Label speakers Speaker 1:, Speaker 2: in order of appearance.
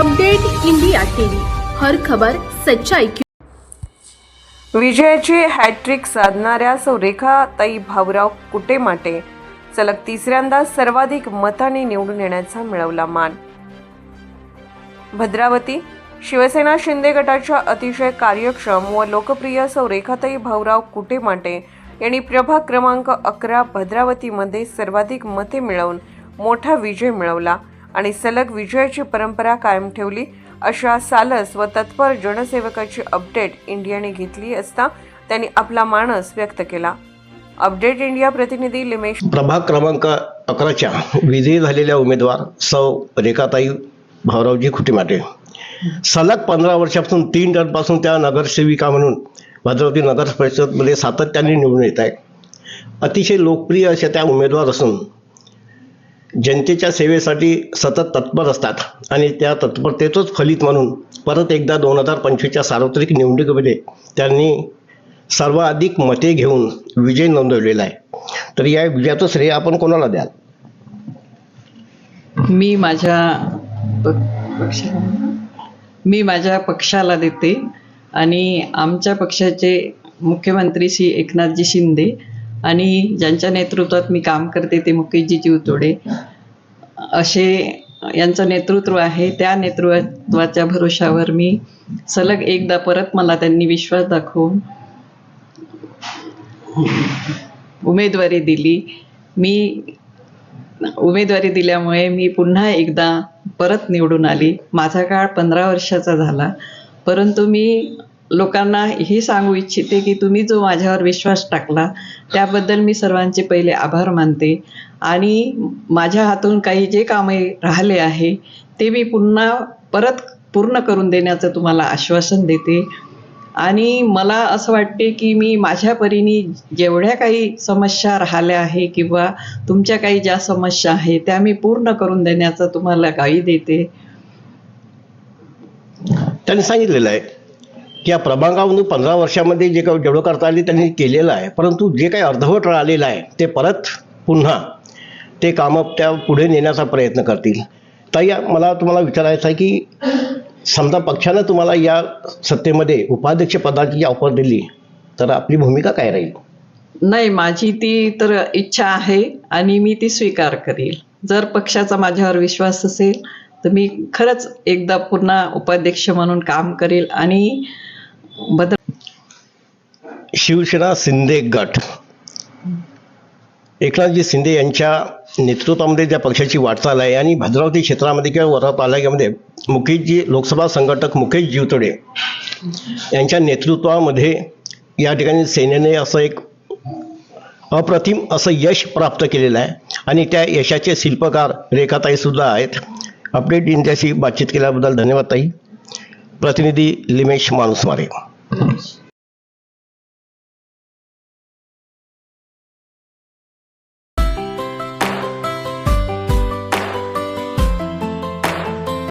Speaker 1: Update India TV. हर खबर सच्चाई की
Speaker 2: विजयाची हॅट्रिक साधणाऱ्या सौ रेखाताई भाऊराव कुटेमाटे सलग तिसऱ्यांदा सर्वाधिक मताने निवडून येण्याचा मिळवला मान. भद्रावती शिवसेना शिंदे गटाच्या अतिशय कार्यक्षम व लोकप्रिय सौरेखाताई भाऊराव भाऊराव कुटेमाटे यांनी प्रभाग क्रमांक अकरा भद्रावतीमध्ये सर्वाधिक मते मिळवून मोठा विजय मिळवला. आणि सलग विजयाची परंपरा कायम ठेवली अशा सालस व तत्पर जनसेवकाची अपडेट इंडियाने घेतली असता त्यांनी आपला मानस व्यक्त केला. अपडेट इंडिया प्रतिनिधी लिमेश
Speaker 3: प्रभाग क्रमांक अकराच्या विजयी झालेल्या उमेदवार सौ रेखाताई भाऊरावजी खुटीमाटे. सलग पंधरा वर्षापासून तीन टनपासून त्या नगरसेविका म्हणून भद्रावती नगर परिषदमध्ये सातत्याने निवडून येत आहे अतिशय लोकप्रिय अशा त्या उमेदवार असून जनतेच्या सेवेसाठी सतत तत्पर असतात आणि त्या तत्परतेतच फलित म्हणून परत एकदा दोन हजार पंचवीसच्या सार्वत्रिक निवडणुकीमध्ये त्यांनी सर्वाधिक मते घेऊन विजय नोंदवलेला आहे. तर या विजयाचं श्रेय आपण कोणाला द्याल?
Speaker 4: मी माझ्या मी माझ्या पक्षाला देते आणि आमच्या पक्षाचे मुख्यमंत्री श्री एकनाथजी शिंदे आणि ज्यांच्या नेतृत्वात मी काम करते ते मुकेशजी जीवतोडे असे यांचं नेतृत्व आहे. त्या नेतृत्वाच्या भरोशावर मी सलग एकदा परत मला त्यांनी विश्वास दाखवून उमेदवारी दिली. मी उमेदवारी दिल्यामुळे मी पुन्हा एकदा परत निवडून आली. माझा काळ पंधरा वर्षाचा झाला. परंतु मी लोकांना हे सांगू इच्छिते की तुम्ही जो माझ्यावर विश्वास टाकला त्याबद्दल मी सर्वांचे पहिले आभार मानते. आणि माझ्या हातून काही जे कामे राहिले आहे ते मी पुन्हा परत पूर्ण करून देण्याचं तुम्हाला आश्वासन देते. आणि मला असं वाटते की मी माझ्या परीने जेवढ्या काही समस्या राहिल्या आहे किंवा तुमच्या काही ज्या समस्या आहे त्या मी पूर्ण करून देण्याचं तुम्हाला गाई देते.
Speaker 3: त्यांनी सांगितलेलं आहे. या प्रभागामधून पंधरा वर्षामध्ये जे काही जेवढं करता आले त्यांनी केलेलं आहे. परंतु जे काही अर्धवट राहिलेलं आहे ते परत पुन्हा ते कामं त्या पुढे नेण्याचा प्रयत्न करतील. ताई मला तुम्हाला विचारायचं आहे की समजा पक्षानं तुम्हाला या सत्तेमध्ये उपाध्यक्षपदाची ऑफर दिली तर आपली भूमिका काय राहील?
Speaker 4: नाही माझी ती तर इच्छा आहे आणि मी ती स्वीकार करेल. जर पक्षाचा माझ्यावर विश्वास असेल तर मी खरंच एकदा पुन्हा उपाध्यक्ष म्हणून काम करेल आणि बदल
Speaker 3: शिवसेना शिंदे गट. एकनाथजी शिंदे यांच्या नेतृत्वामध्ये त्या पक्षाची वाटचाल आहे आणि भद्रावती क्षेत्रामध्ये किंवा वर्धा तालुक्यामध्ये मुकेशजी लोकसभा संघटक मुकेश जीवतोडे यांच्या नेतृत्वामध्ये या ठिकाणी सेनेने असं एक अप्रतिम असं यश प्राप्त केलेलं आहे. आणि त्या यशाचे शिल्पकार रेखाताईसुद्धा आहेत. अपडेट इंडियाशी बातचीत केल्याबद्दल धन्यवाद ताई. प्रतिनिधी लिमेश Thanks.